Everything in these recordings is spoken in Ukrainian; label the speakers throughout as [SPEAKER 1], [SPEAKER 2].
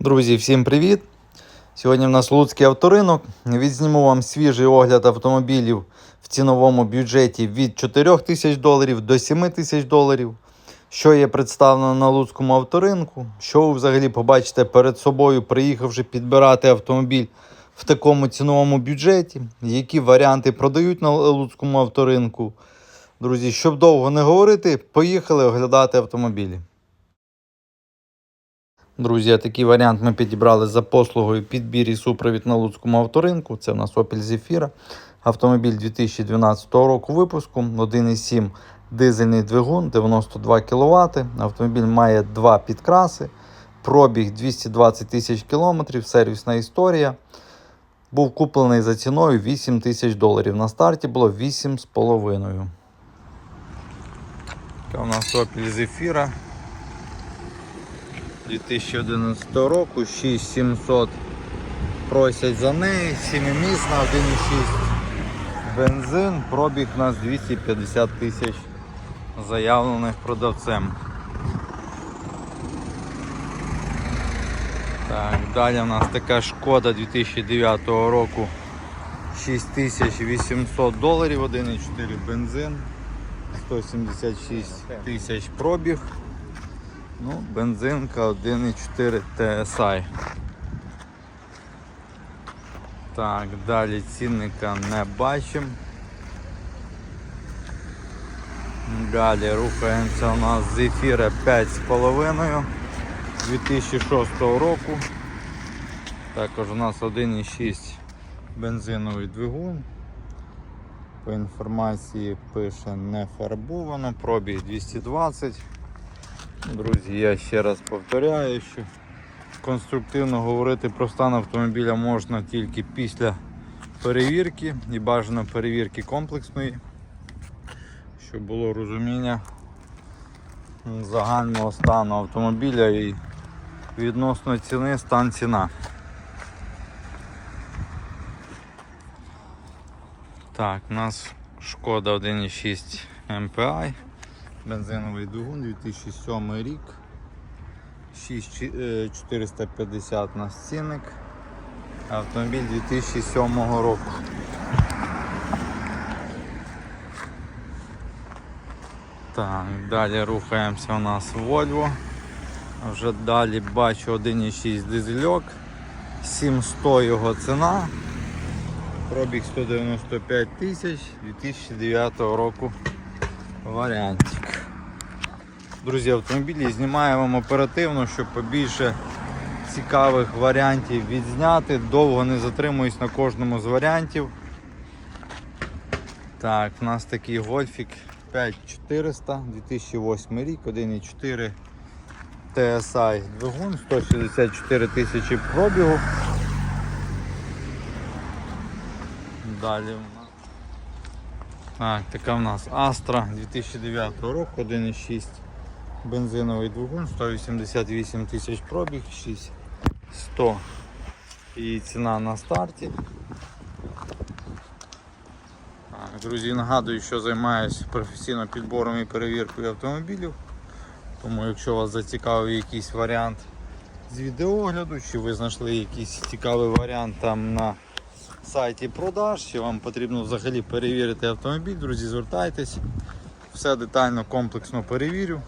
[SPEAKER 1] Друзі, всім привіт! Сьогодні в нас Луцький авторинок. Відзніму вам свіжий огляд автомобілів в ціновому бюджеті від 4 тисяч доларів до 7 тисяч доларів. Що є представлено на Луцькому авторинку, що ви взагалі побачите перед собою, приїхавши підбирати автомобіль в такому ціновому бюджеті, які варіанти продають на Луцькому авторинку. Друзі, щоб довго не говорити, поїхали оглядати автомобілі. Друзі, такий варіант ми підібрали за послугою підбір і супровід на Луцькому авторинку. Це в нас Opel Zafira. Автомобіль 2012 року випуску, 1,7 дизельний двигун, 92 кВт. Автомобіль має два підкраси, пробіг 220 тисяч кілометрів, сервісна історія. Був куплений за ціною 8 тисяч доларів. На старті було 8,5. Це у нас Opel Zafira. 2011 року, 6700 просять за неї, 7-місна, 1,6 бензин, пробіг у нас 250 тисяч заявлених продавцем. Так, далі у нас така шкода 2009 року. 6800 доларів, 1,4 бензин, 176 тисяч пробіг. Ну, бензинка 1,4 TSI. Так, далі цінника не бачимо. Далі рухаємося у нас з ефіра 5,5 2006 року. Також у нас 1,6 бензиновий двигун. По інформації пише не фарбовано, пробіг 220. Друзі, я ще раз повторяю, що конструктивно говорити про стан автомобіля можна тільки після перевірки і бажано перевірки комплексної, щоб було розуміння загального стану автомобіля і відносно ціни стан ціна. Так, у нас шкода 1,6 MPI. Бензиновий двигун 2007 рік. 6450 на стінник. Автомобіль 2007 року. Так, далі рухаємося у нас Volvo. Вже далі бачу 1,6 дизельок. 700 його ціна. Пробіг 195 тисяч 2009 року варіантик. Друзі, автомобілі знімаю вам оперативно, щоб побільше цікавих варіантів відзняти. Довго не затримуюсь на кожному з варіантів. Так, у нас такий гольфік 5400, 2008 рік, 1,4 TSI двигун, 164 тисячі пробігу. Далі так, така в нас Astra 2009 року, 1,6 бензиновий двигун, 188 тисяч пробіг, 6100 і ціна на старті. Друзі, нагадую, що займаюся професійно підбором і перевіркою автомобілів. Тому якщо вас зацікавив якийсь варіант з відеогляду, чи ви знайшли якийсь цікавий варіант там на сайті продаж, чи вам потрібно взагалі перевірити автомобіль, друзі, звертайтесь. Все детально, комплексно перевірю.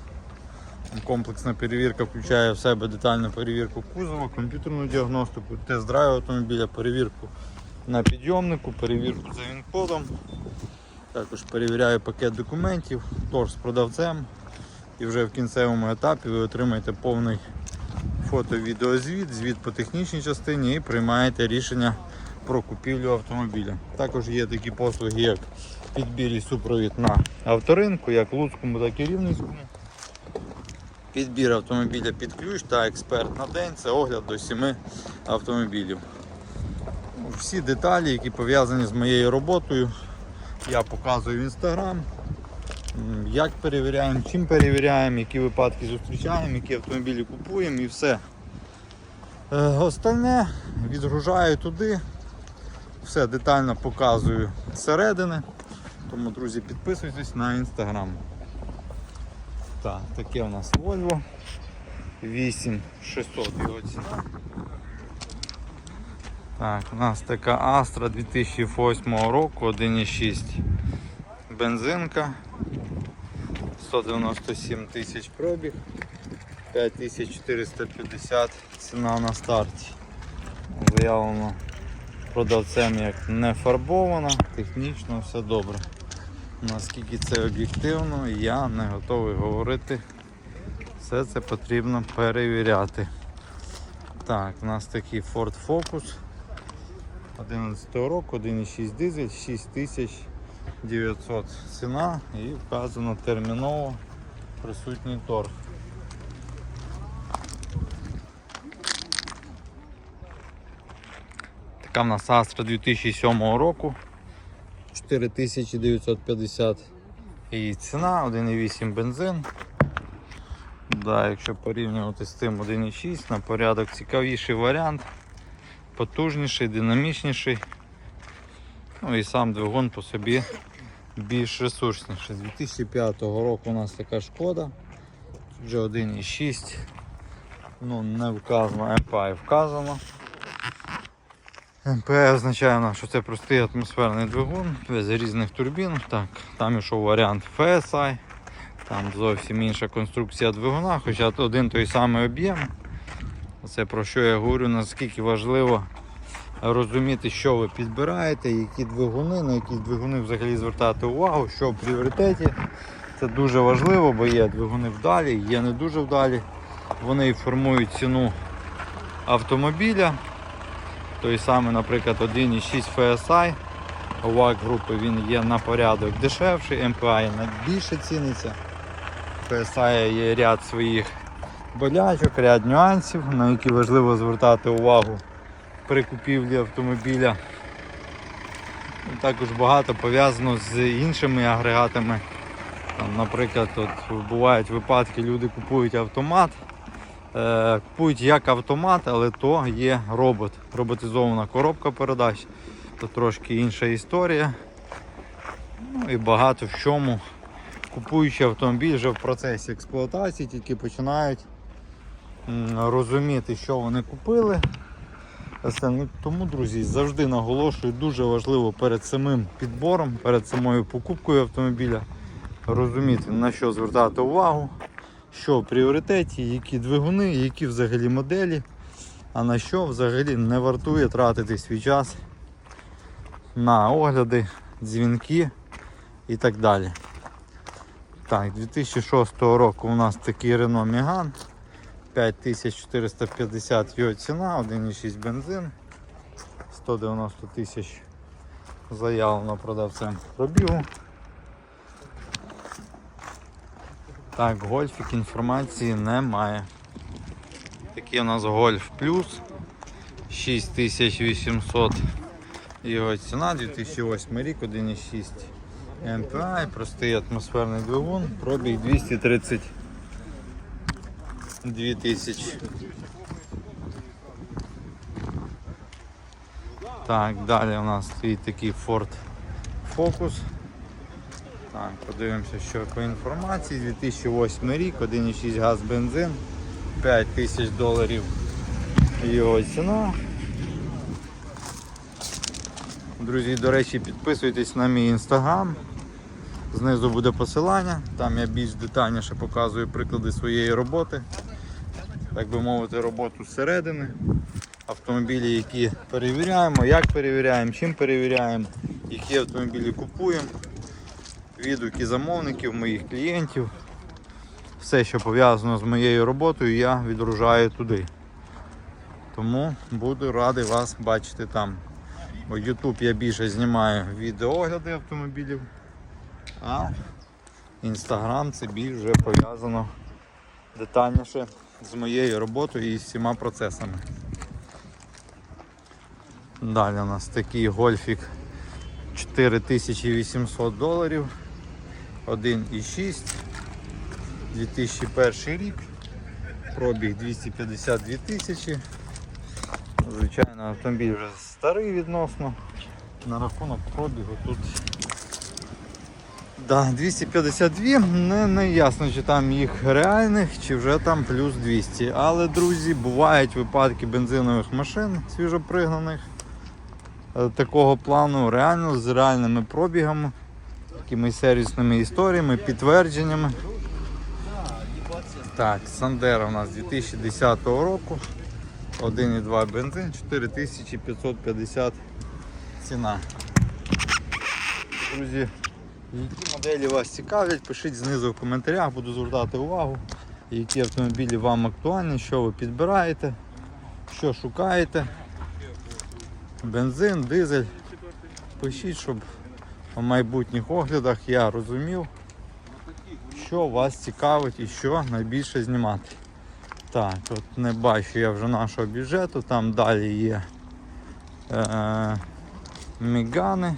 [SPEAKER 1] Комплексна перевірка включає в себе детальну перевірку кузова, комп'ютерну діагностику, тест-драйв автомобіля, перевірку на підйомнику, перевірку за він-кодом. Також перевіряю пакет документів, тож з продавцем. І вже в кінцевому етапі ви отримаєте повний фото-відеозвіт, звіт по технічній частині і приймаєте рішення про купівлю автомобіля. Також є такі послуги, як підбір і супровід на авторинку, як Луцькому, так і Рівненському. Підбір автомобіля під ключ та експерт на день це огляд до 7 автомобілів. Всі деталі, які пов'язані з моєю роботою, я показую в інстаграм. Як перевіряємо, чим перевіряємо, які випадки зустрічаємо, які автомобілі купуємо і все. Е, Остальне відгружаю туди, все детально показую зсередини. Тому, друзі, підписуйтесь на інстаграм. Так, таке у нас Volvo. 8600 його ціна. Так, у нас така Astra 2008 року, 1,6 бензинка. 197 тисяч пробіг, 5450 ціна на старті. Заявлено продавцем як не фарбована, технічно все добре. Наскільки це об'єктивно, я не готовий говорити. Все це потрібно перевіряти. Так, у нас такий Ford Focus 11 року, 1,6 дизель, 6900 ціна і вказано терміново присутній торг. Така в нас Astra 2007 року. 4950 її ціна, 1,8 бензин. Да, якщо порівнювати з тим 1,6 на порядок цікавіший варіант, потужніший, динамічніший. Ну і сам двигун по собі більш ресурсніший. З 2005 року у нас така шкода. Вже 1,6. Ну, не вказано, MPI вказано. МП означає, що це простий атмосферний двигун без різних турбін. Так, там ішов варіант FSI, там зовсім інша конструкція двигуна, хоча один той самий об'єм. Це про що я говорю, наскільки важливо розуміти, що ви підбираєте, які двигуни, на які двигуни взагалі звертати увагу, що в пріоритеті. Це дуже важливо, бо є двигуни вдалі, є не дуже вдалі. Вони формують ціну автомобіля. Той самий, наприклад, 1,6 FSI. ВАК групи він є на порядок дешевший, MPI більше ціниться. FSI є ряд своїх болячок, ряд нюансів, на які важливо звертати увагу при купівлі автомобіля. Також багато пов'язано з іншими агрегатами. Там, наприклад, от бувають випадки, люди купують автомат. Е, Купують як автомат, але то є робот, роботизована коробка передач, то трошки інша історія. Ну і багато в чому. Купуючи автомобіль вже в процесі експлуатації, тільки починають розуміти, що вони купили. Тому, друзі, завжди наголошую, дуже важливо перед самим підбором, перед самою покупкою автомобіля розуміти, на що звертати увагу що в пріоритеті, які двигуни, які взагалі моделі, а на що взагалі не вартує тратити свій час на огляди, дзвінки і так далі. Так, 2006 року у нас такий Renault Megane 5450 його ціна, 1,6 бензин, 190 тисяч заявлено продавцем пробігу. Так, гольфік інформації немає. Такий у нас гольф плюс 6800 його ціна, 2008 рік, 1,6 MPI, простий атмосферний двигун, пробіг 232 тисячі. Так, далі у нас стоїть такий Ford Focus. Подивимося, що по інформації. 2008 рік, 1,6 газ бензин, 5 тисяч доларів його ціна. Друзі, до речі, підписуйтесь на мій інстаграм. Знизу буде посилання, там я більш детальніше показую приклади своєї роботи. Так би мовити, роботу зсередини. Автомобілі, які перевіряємо, як перевіряємо, чим перевіряємо, які автомобілі купуємо відгуки замовників, моїх клієнтів. Все, що пов'язано з моєю роботою, я відгружаю туди. Тому буду радий вас бачити там. Бо YouTube я більше знімаю відеоогляди автомобілів, а Instagram це більш вже пов'язано детальніше з моєю роботою і з всіма процесами. Далі у нас такий гольфік 4800 доларів. 1,6 2001 рік. Пробіг 252 тисячі. Звичайно, автомобіль вже старий відносно. На рахунок пробігу тут Да, 252, не, не ясно, чи там їх реальних, чи вже там плюс 200. Але, друзі, бувають випадки бензинових машин свіжопригнаних. е, Такого плану реально з реальними пробігами, такими сервісними історіями, підтвердженнями. Так, Сандера у нас 2010 року. 1,2 бензин, 4550 ціна. Друзі, які моделі вас цікавлять, пишіть знизу в коментарях, буду звертати увагу, які автомобілі вам актуальні, що ви підбираєте, що шукаєте. Бензин, дизель. Пишіть, щоб у майбутніх оглядах я розумів, що вас цікавить і що найбільше знімати. Так, от не бачу я вже нашого бюджету, там далі є е, мігани.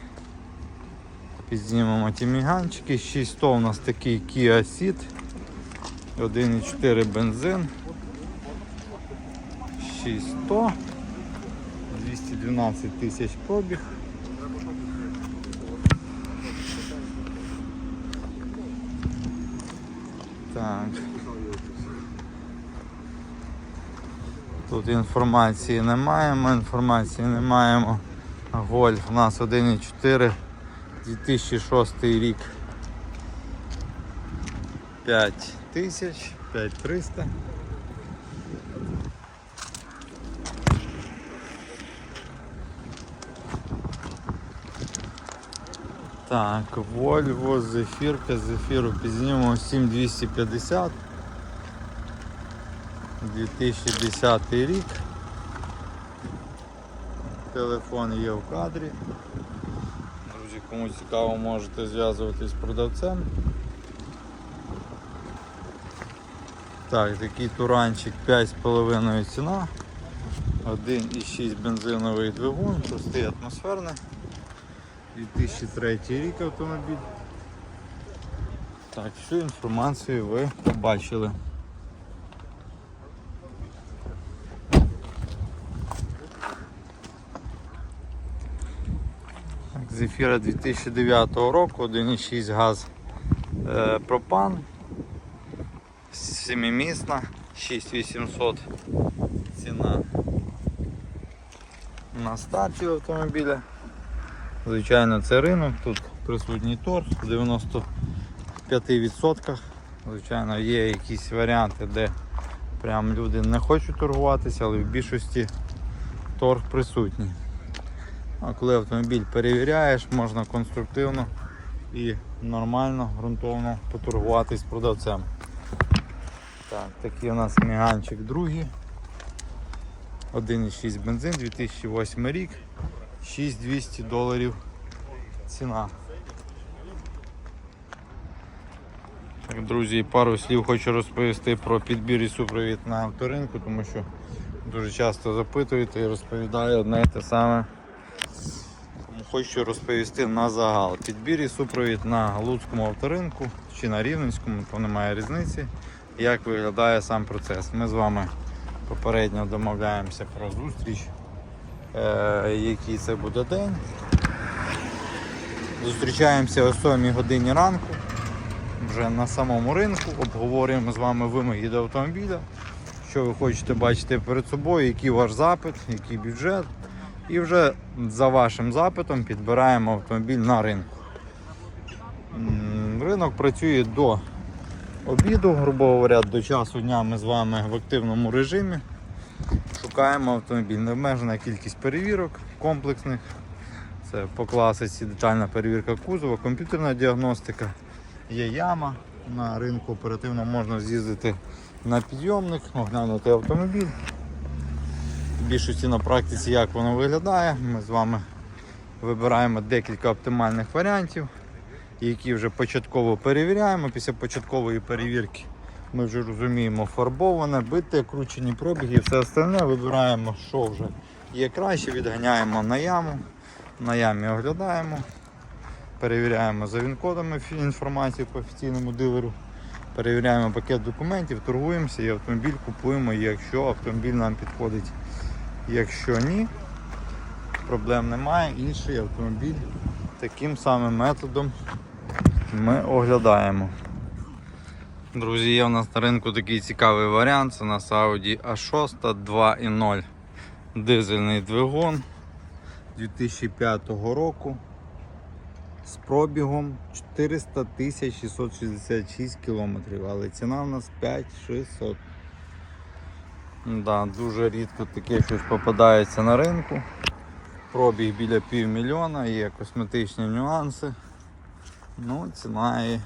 [SPEAKER 1] Підзнімемо ті міганчики. 600 у нас такий Kia Ceed. 1,4 бензин. 600. 212 тисяч пробіг. Так. Тут інформації не маємо, інформації не маємо. Гольф у нас 1,4 2006 рік 5 тисяч, 5300. Так, Volvo, Зефірка, Зефіру підзнімемо 7250. 2010 рік. Телефон є в кадрі. Друзі, кому цікаво, можете зв'язуватись з продавцем. Так, такий туранчик 5,5 ціна. 1,6 бензиновий двигун, простий атмосферний. 2003 рік автомобіль. Так, всю інформацію ви побачили. Зефіра 2009 року, 1,6 газ е, пропан, семимісна, 6800 ціна на старті автомобіля. Звичайно, це ринок, тут присутній торг в 95%. Звичайно, є якісь варіанти, де прям люди не хочуть торгуватися, але в більшості торг присутній. А коли автомобіль перевіряєш, можна конструктивно і нормально, ґрунтовно поторгуватись з продавцем. Так, такий у нас міганчик другий. 1,6 бензин, 2008 рік, 6200 доларів ціна. Так, друзі, пару слів хочу розповісти про підбір і супровід на авторинку, тому що дуже часто запитуєте і розповідаю одне і те саме. Хочу розповісти на загал. Підбір і супровід на Луцькому авторинку чи на Рівненському, то немає різниці. Як виглядає сам процес. Ми з вами попередньо домовляємося про зустріч, який це буде день. Зустрічаємося о 7 годині ранку вже на самому ринку, обговорюємо з вами вимоги до автомобіля, що ви хочете бачити перед собою, який ваш запит, який бюджет. І вже за вашим запитом підбираємо автомобіль на ринку. Ринок працює до обіду, грубо говоря, до часу дня ми з вами в активному режимі. Шукаємо автомобіль. Необмежена кількість перевірок комплексних. Це по класиці детальна перевірка кузова, комп'ютерна діагностика. Є яма. На ринку оперативно можна з'їздити на підйомник, оглянути автомобіль. В більшості на практиці як воно виглядає. Ми з вами вибираємо декілька оптимальних варіантів, які вже початково перевіряємо. Після початкової перевірки ми вже розуміємо фарбоване, бите, кручені пробіги і все остальне. Вибираємо, що вже є краще, відганяємо на яму, на ямі оглядаємо, перевіряємо за він-кодами інформацію по офіційному дилеру. Перевіряємо пакет документів, торгуємося і автомобіль купуємо, якщо автомобіль нам підходить. Якщо ні, проблем немає. Інший автомобіль таким самим методом ми оглядаємо. Друзі, є у нас на ринку такий цікавий варіант. Це у нас Audi A6 2.0 дизельний двигун 2005 року з пробігом 400 666 кілометрів, але ціна у нас 5600. Да, дуже рідко таке щось попадається на ринку. Пробіг біля півмільйона, є косметичні нюанси. Ну, ціна і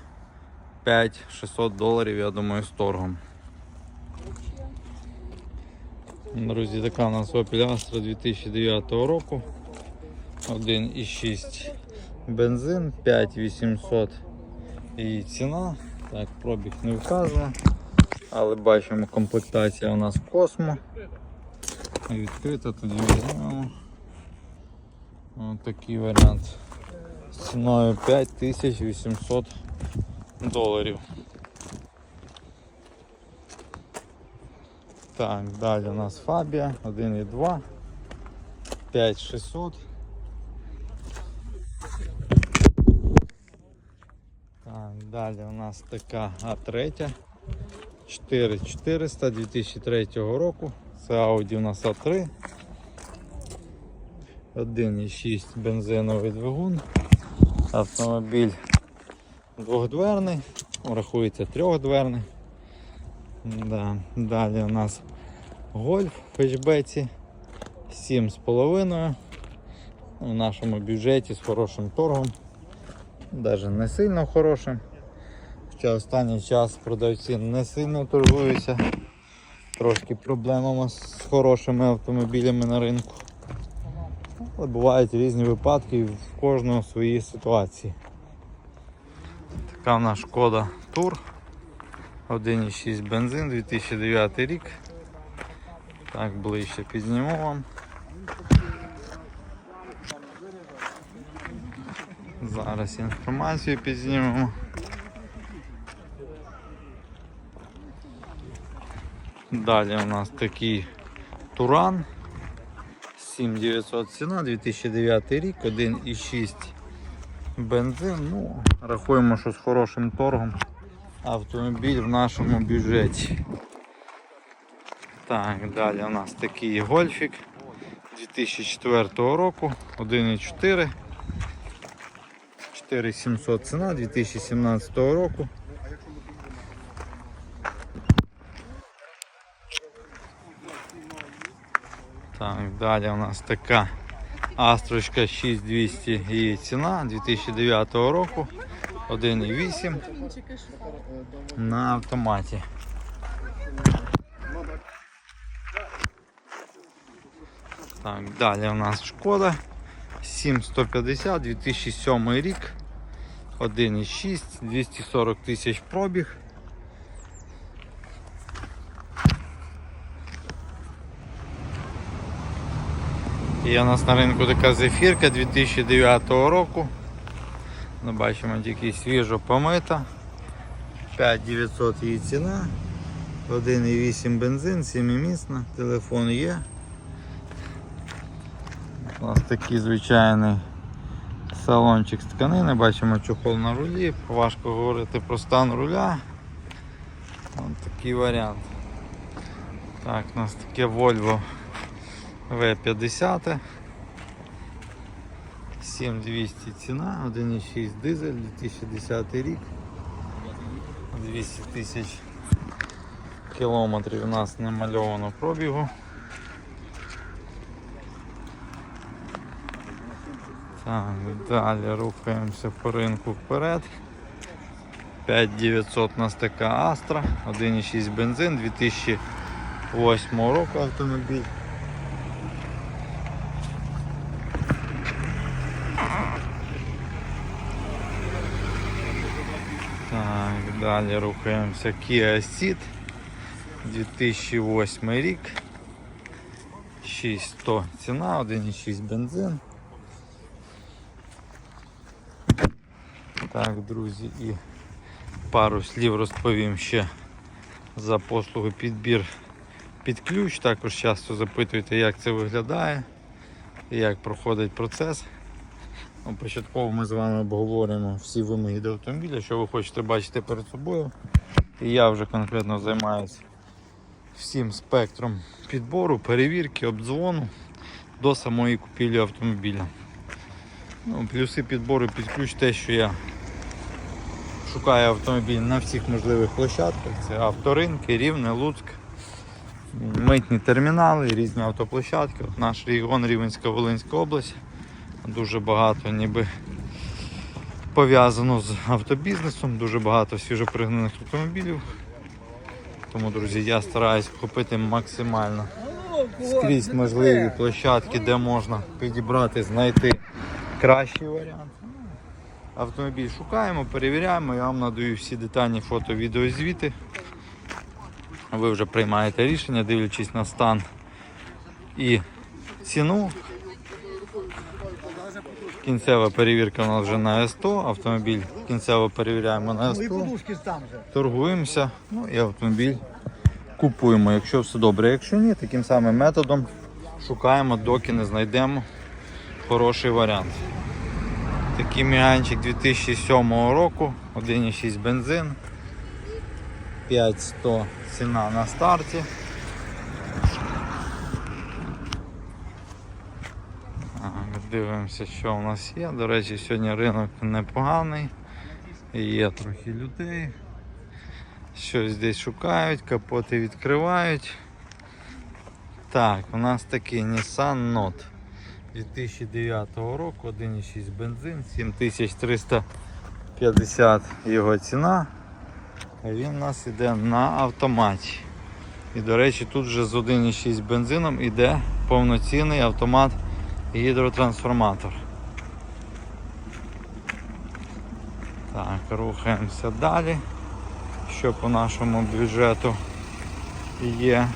[SPEAKER 1] 5-600 доларів, я думаю, з торгом. Друзі, така у нас Opel Astra 2009 року. 1,6 бензин, 5800 і ціна. Так, пробіг не вказано. Але бачимо, комплектація у нас Космо. Відкрита, тоді візьмемо. Ось такий варіант. З ціною 5800 доларів. Так, далі у нас Фабія 1,2, 5600. Так, далі у нас така А3. 4400 2003 року. Це Audi у нас А3. 1,6 бензиновий двигун. Автомобіль двохдверний, рахується трьохдверний. Да. Далі у нас гольф в хетчбеці 7,5 в нашому бюджеті з хорошим торгом. Навіть не сильно хорошим. Хоча останній час продавці не сильно торгуються. Трошки проблемами з хорошими автомобілями на ринку. Але бувають різні випадки і в кожного свої ситуації. Така в нас шкода Тур. 1,6 бензин, 2009 рік. Так, ближче підзніму вам. Зараз інформацію підзнімемо. Далі у нас такий Туран. 7900 ціна, 2009 рік, 1,6 бензин. Ну, рахуємо, що з хорошим торгом автомобіль в нашому бюджеті. Так, далі у нас такий гольфік 2004 року, 1,4. 4700 ціна 2017 року. Так, далі у нас така Астрочка 6200 її ціна 2009 року 1,8 на автоматі. Так, далі у нас шкода 7150 2007 рік 1,6 240 тисяч пробіг. Є у нас на ринку така зефірка 2009 року. Ми бачимо тільки свіжо помита. 5900 її ціна. 1,8 бензин, 7-місна, телефон є. У нас такий звичайний салончик з тканини, бачимо чохол на рулі, важко говорити про стан руля. Ось такий варіант. Так, у нас таке Volvo V50. 7200 ціна, 1,6 дизель, 2010 рік. 200 тисяч кілометрів у нас намальовано пробігу. Так, далі рухаємося по ринку вперед. 5900 у нас така Astra, 1,6 бензин, 2008 року автомобіль. Так, далі рухаємося Kia Ceed 2008 рік. 6100 ціна, 1,6 бензин. Так, друзі, і пару слів розповім ще за послугу підбір під ключ. Також часто запитуєте, як це виглядає як проходить процес Початково ми з вами обговоримо всі вимоги до автомобіля, що ви хочете бачити перед собою. І я вже конкретно займаюся всім спектром підбору, перевірки, обдзвону до самої купівлі автомобіля. Ну, плюси підбору під ключ те, що я шукаю автомобіль на всіх можливих площадках. Це авторинки, Рівне, Луцьк, митні термінали, різні автоплощадки. От наш регіон Рівенська Волинська область. Дуже багато ніби пов'язано з автобізнесом, дуже багато свіжопригнаних автомобілів. Тому, друзі, я стараюсь купити максимально скрізь можливі площадки, де можна підібрати, знайти кращий варіант. Автомобіль шукаємо, перевіряємо, я вам надаю всі детальні фото, відео, звіти. Ви вже приймаєте рішення, дивлячись на стан і ціну. Кінцева перевірка у нас вже на СТО, автомобіль кінцево перевіряємо на
[SPEAKER 2] Ну і
[SPEAKER 1] СТО,
[SPEAKER 2] подушки там же.
[SPEAKER 1] торгуємося, ну і автомобіль купуємо, якщо все добре. Якщо ні, таким самим методом шукаємо, доки не знайдемо хороший варіант. Такий міганчик 2007 року, 1,6 бензин, 5100 ціна на старті. Так, Дивимося, що у нас є. До речі, сьогодні ринок непоганий. Є трохи людей. Щось десь шукають, капоти відкривають. Так, у нас такий Nissan Note 2009 року, 1,6 бензин, 7350 його ціна. Він у нас іде на автоматі. І до речі, тут вже з 1,6 бензином іде повноцінний автомат гідротрансформатор. Так, рухаємося далі. Що по нашому бюджету є.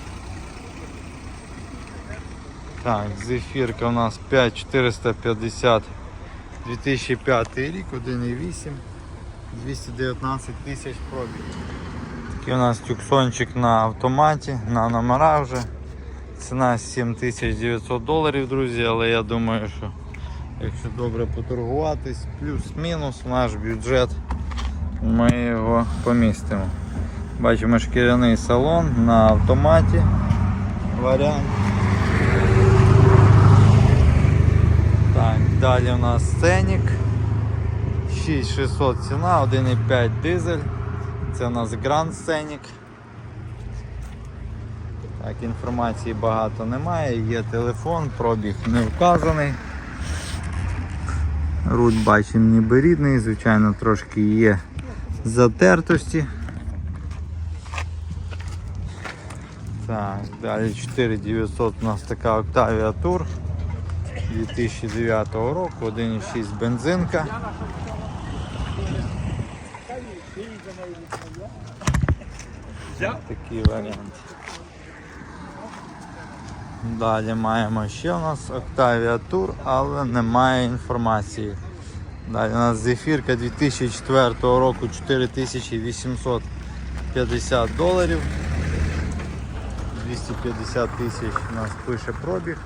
[SPEAKER 1] Так, зефірка у нас 5450 2005 рік, 1,8, 219 тисяч пробіг. Такий у нас тюксончик на автоматі, на номера вже. Ціна 7900 доларів, друзі, але я думаю, що якщо добре поторгуватись, плюс-мінус наш бюджет, ми його помістимо. Бачимо шкіряний салон на автоматі. Варіант. Так, далі у нас сценік. 6600 ціна, 1,5 дизель. Це у нас Grand Scenic. Так, інформації багато немає, є телефон, пробіг не вказаний. Руль бачимо ніби рідний, звичайно, трошки є затертості. Так, далі 4900 у нас така Octavia Tour 2009 року, 1,6 бензинка. Такий варіант. Далі маємо ще у нас Octavia Tour, але немає інформації. Далі у нас зефірка 2004 року 4850 доларів. 250 тисяч у нас пише пробіг.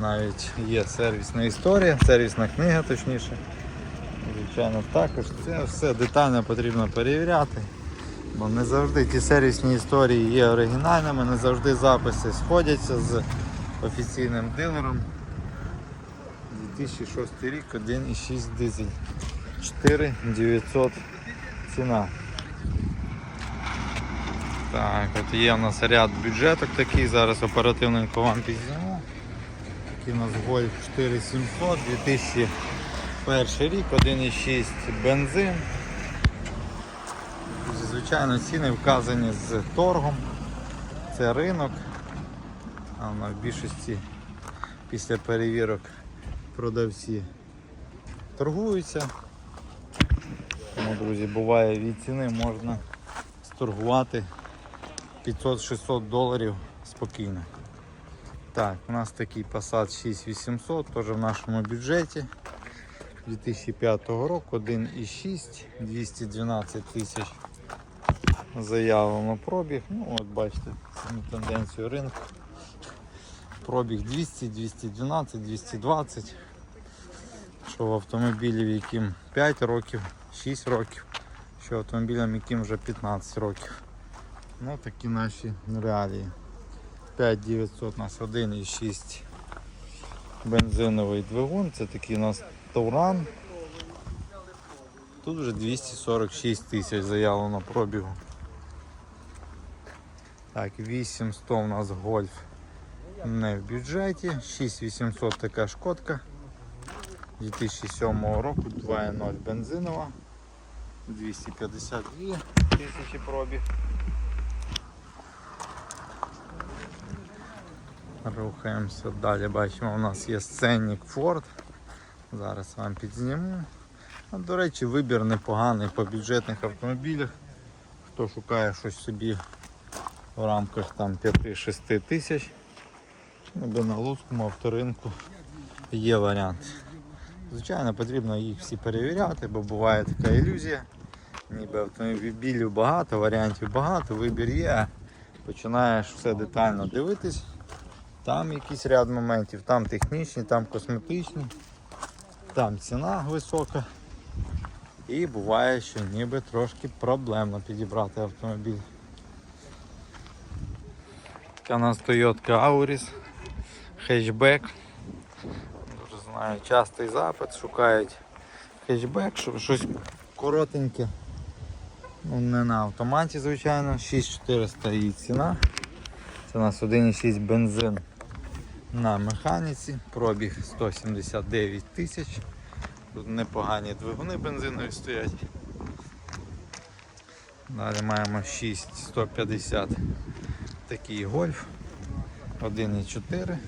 [SPEAKER 1] Навіть є сервісна історія, сервісна книга точніше. Звичайно, також це все детально потрібно перевіряти. Бо не завжди ті сервісні історії є оригінальними, не завжди записи сходяться з офіційним дилером. 2006 рік 1,6 дизель. 4900 ціна. Так, от є у нас ряд бюджеток такий, зараз оперативненько вам підзніму. Такий у нас Golf 4700, 2001 рік, 1,6 бензин. Звичайно, ціни вказані з торгом. Це ринок. На більшості після перевірок продавці торгуються. Тому, друзі, буває від ціни можна сторгувати 500-600 доларів спокійно. Так, у нас такий Passat 6800, теж в нашому бюджеті. 2005 року 1,6, 212 тисяч заявлено пробіг. Ну от бачите, тенденцію ринку. Пробіг 200, 212, 220. що в автомобілів, яким 5 років, 6 років, що автомобілям, яким вже 15 років. Ну такі наші реалії. 5900 у нас 1,6 бензиновий двигун, це такий у нас Тауран. Тут вже 246 тисяч заявлено пробігу. Так, 8100 у нас гольф не в бюджеті, 6800 така шкодка. 2007 року 2.0 бензинова, 252 тисячі пробіг. Рухаємося далі. Бачимо, у нас є сценник Ford. Зараз вам підзніму. А, до речі, вибір непоганий по бюджетних автомобілях. Хто шукає щось собі в рамках там 5-6 тисяч, або на Луцькому авторинку є варіант. Звичайно, потрібно їх всі перевіряти, бо буває така ілюзія. Ніби автомобілів багато, варіантів багато, вибір є. Починаєш все детально дивитись. Там якийсь ряд моментів, там технічні, там косметичні, там ціна висока. І буває, що ніби трошки проблемно підібрати автомобіль. Така у нас Toyota Auris, хетчбек. Дуже знаю, частий запит, шукають хетчбек, щось коротеньке. Ну, не на автоматі, звичайно, 6400 її ціна. Це у нас 1,6 бензин на механіці, пробіг 179 тисяч. Тут непогані двигуни бензинові стоять. Далі маємо 6150 такий гольф. 1,4.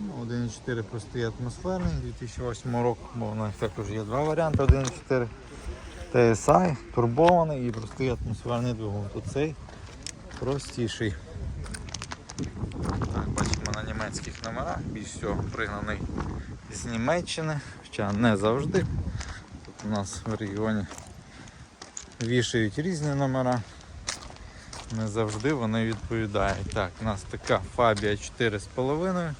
[SPEAKER 1] Ну, 1,4 простий атмосферний 2008 року, бо у нас також є два варіанти 1,4. TSI, турбований і простий атмосферний двигун. Тут цей простіший. Так, бачимо на німецьких номерах, більш всього пригнаний з Німеччини, хоча не завжди. Тут у нас в регіоні вішають різні номера. Не завжди вони відповідають. Так, у нас така Фабія 4,5.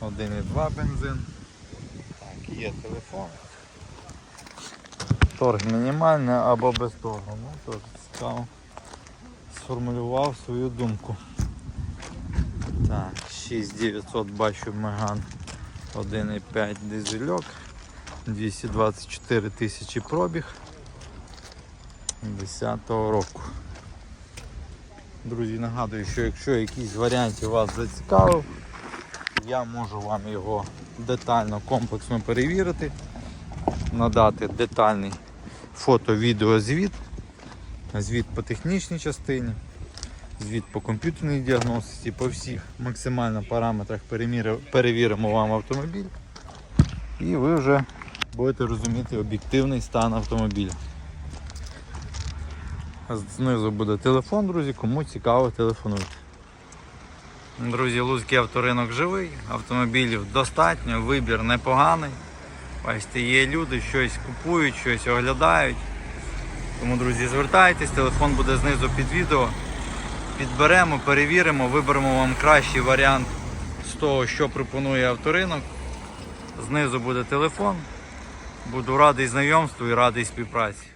[SPEAKER 1] 1,2 бензин. Так, є телефон. Торг мінімальний або без торгу. Ну, теж цікаво. Сформулював свою думку. Так, 6900 бачу Меган 1,5 дизельок, 224 тисячі пробіг 10-го року. Друзі, нагадую, що якщо якийсь з варіантів вас зацікавив, я можу вам його детально, комплексно перевірити, надати детальний фото-відеозвіт, звіт по технічній частині, звіт по комп'ютерній діагностиці, по всіх максимально параметрах перевіримо вам автомобіль. І ви вже будете розуміти об'єктивний стан автомобіля. Знизу буде телефон, друзі, кому цікаво, телефонуйте. Друзі, Луцький авторинок живий, автомобілів достатньо, вибір непоганий. Бачите, є люди, щось купують, щось оглядають. Тому, друзі, звертайтесь, телефон буде знизу під відео. Підберемо, перевіримо, виберемо вам кращий варіант з того, що пропонує авторинок. Знизу буде телефон. Буду радий знайомству і радий співпраці.